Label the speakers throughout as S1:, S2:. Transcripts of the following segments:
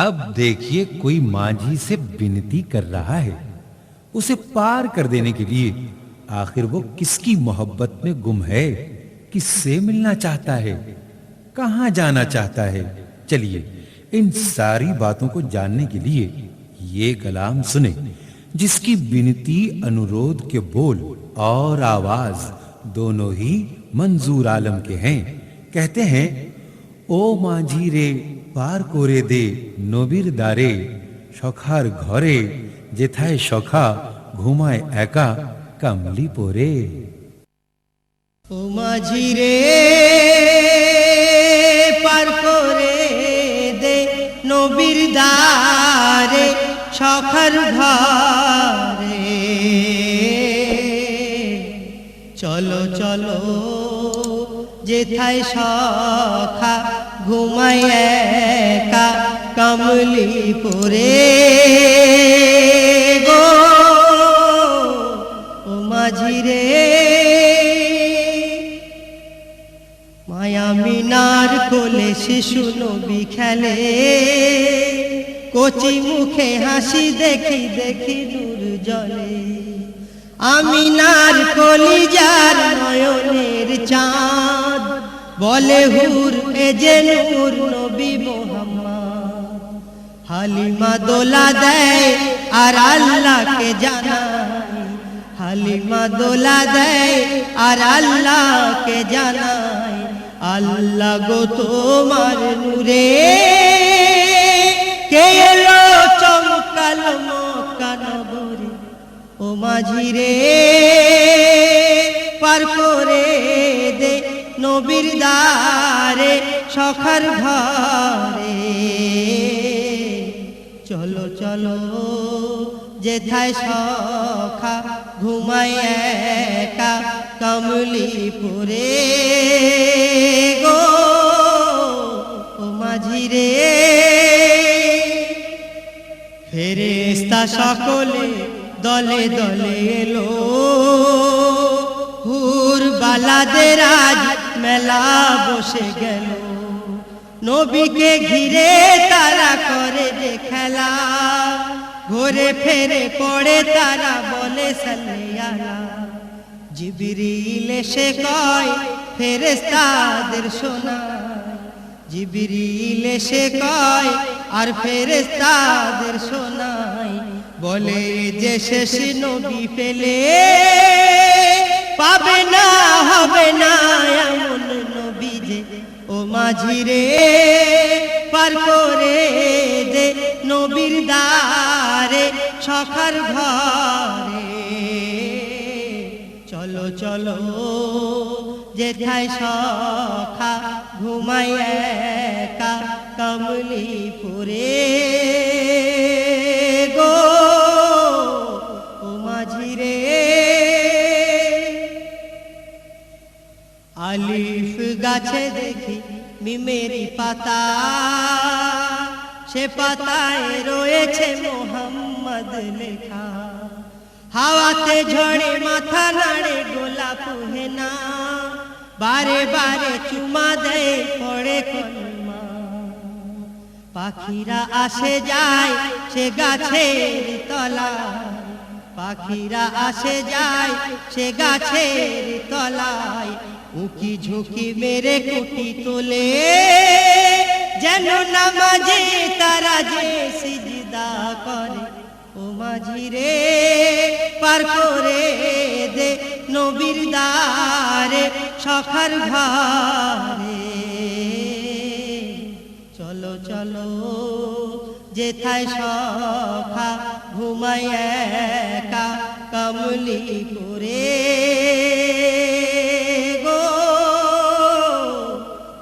S1: अब देखिए कोई माझी से विनती कर रहा है। उसे पार कर देने के लिए आखिर वो किसकी मोहब्बत में गुम है? किससे मिलना चाहता है? कहा जाना चाहता है? चलिए, इन सारी बातों को जानने के लिए ये कलाम सुने, जिसकी विनती, अनुरोध के बोल और आवाज़ दोनों ही मंजूर आलम के हैं। कहते हैं, ओ माझी रे পার করে দে নবীর দ্বারে। সখার ঘরে, যেথায় সখা ঘুমায় একা, কামলি পরে।
S2: ও মাঝি রে পার করে দে নবীর দ্বারে, সখার ঘরে। চলো চলো, যেথায় সখা ঘুমায় একা কামলি পরে গো, ও মাঝি রে মায়া মিনার কোলে শিশু নবী খেলে। কচি মুখে হাসি দেখি দেখি নূর জলে। আমিনার কলিজার নয়নের চাঁদ। বলে হুর, এ যে নূর নবী মোহাম্মদ। হালিমা দোলা দেয় আর আল্লাহকে জানায়। হালিমা দোলা দেয় আর আল্লাহকে জানায়। আল্লাহ গো তোমার নূরে। কে এলো চমকাল মক্কা ও মাঝিরে, পার করে নবীর দ্বারে, সখার ঘরে। চলো চলো, যেথায় সখা ঘুমায় একা কমলি পুরে গো, ও মাঝি রে ফেরেস্তা সকলে দলে দলে এলো। হুর বালাদের আজ মেলা বসে গেল। নবীকে ঘিরে তারা করে যে খেলা। ঘোরে ফেরে পড়ে তারা বলে সাল্লিয়ালা জিবিরিল এসে কয় ফেরেস্তাদের শোনায় জিবিরিল এসে কয়, আর ফেরেস্তাদের শোনায় বলে, যে শেষ নবী পেলে পাবে না, হবে না এমন নবী যে, ও মাঝি রে, পার করে দে নবীর দারে সখার ঘরে। চলো চলো, যেথায় সখা ঘুমাই একা কমলি পুরে আলিফ গাছে দেখি মিমেরি পাতা। সে পাতায় রয়েছে মোহাম্মদ লেখা। হাওয়াতে ঝড়ে মাথা নাড়ে গোলাপ হেনা। বারে বারে চুমা দেয়, পড়ে পাখিরা আসে যায় সে গাছের তলায়। পাখিরা আসে যায় সে গাছের তলায়, উকি ঝুঁকি মেরে কুটি তোলে। যেন নামাজে তারা যে সিজদা করে, ও মাঝি রে পার করে দে নবীর দারে সখার ঘরে। চলো চলো। যেথায় সখা ঘুমাই একা কমলি করে গো,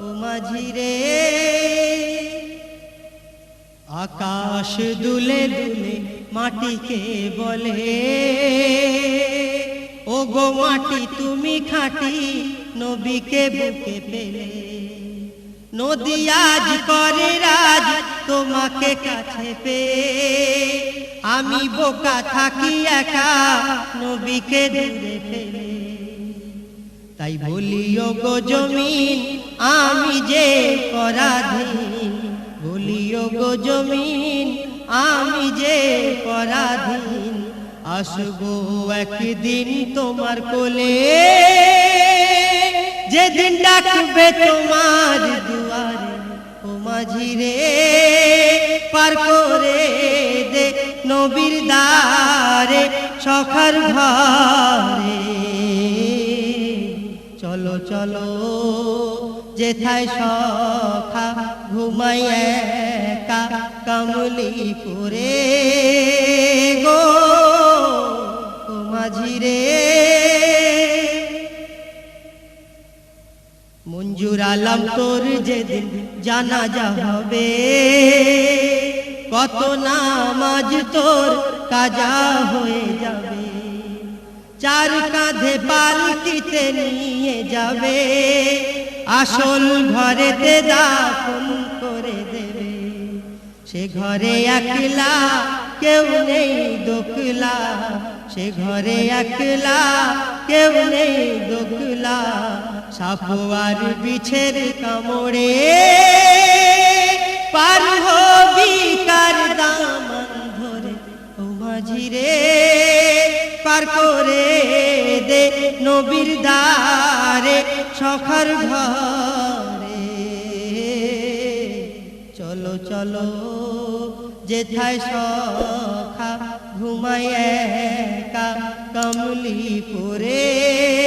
S2: ও মাঝি রে। আকাশ দুলে দুলে মাটিকে বলে ও গো মাটি তুমি খাটি নবীকে বুকে পেলে। নদী আজ করে রাজ, তোমাকে কাছে পে আমি বোকা থাকি একা, নবীকে দূরে ফেলে। তাই বলি ও গো জমিন, আমি যে পরাধীন। বলি বলিও গো জমিন, আমি যে পরাধীন। আসব একদিন তোমার কোলে। যেদিন ডাকবে তোমার দুয়ারে, ও মাঝি রে পার করে দে নবীর দ্বারে, সখার ঘরে। চলো চলো, যেথায় সখা ঘুমাই একা কামলি করে গো মাঝি রে মঞ্জুর আলম তোর যেদিন জানাজা হবে। কত নামাজ তোর কাজা হয়ে যাবে। চার কাঁধে পালকিতে নিয়ে যাবে। আসল দাফন করে দেবে। সে ঘরে একলা কেউ নেই দোকলা। সে ঘরে একলা কেউ নেই দোকলা সাপোয়ার বিছের কামড়ে। পার হবি কার ধরে, ও মাঝি রে পার করে দে নবীর দ্বারে, সখার ঘরে। চলো চলো, যেথায় সখা ঘুমায় একা কমলি পরে।